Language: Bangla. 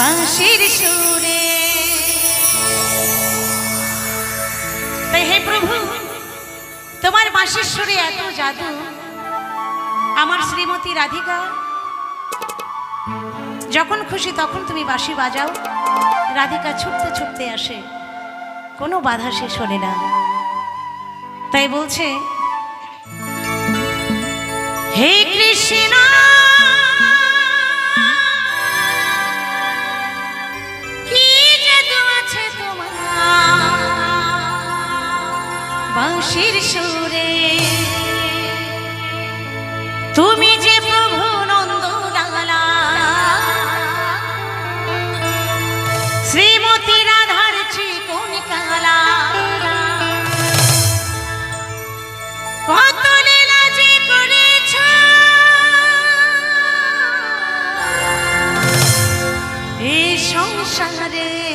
বাঁশির সুরে। তাই হে প্রভু, তোমার বাঁশির সুরে এত জাদু। আমার শ্রীমতী রাধিকা, যখন খুশি তখন তুমি বাঁশি বাজাও। রাধিকা ছুটতে ছুটতে আসে, কোনো বাধা সে শোনে না। তাই বলছে, হে কৃষ্ণ বাঁশির সুরে। তুমি যে প্রভু নন্দ শ্রীমতী রাধার চিকুন কালা সংসারে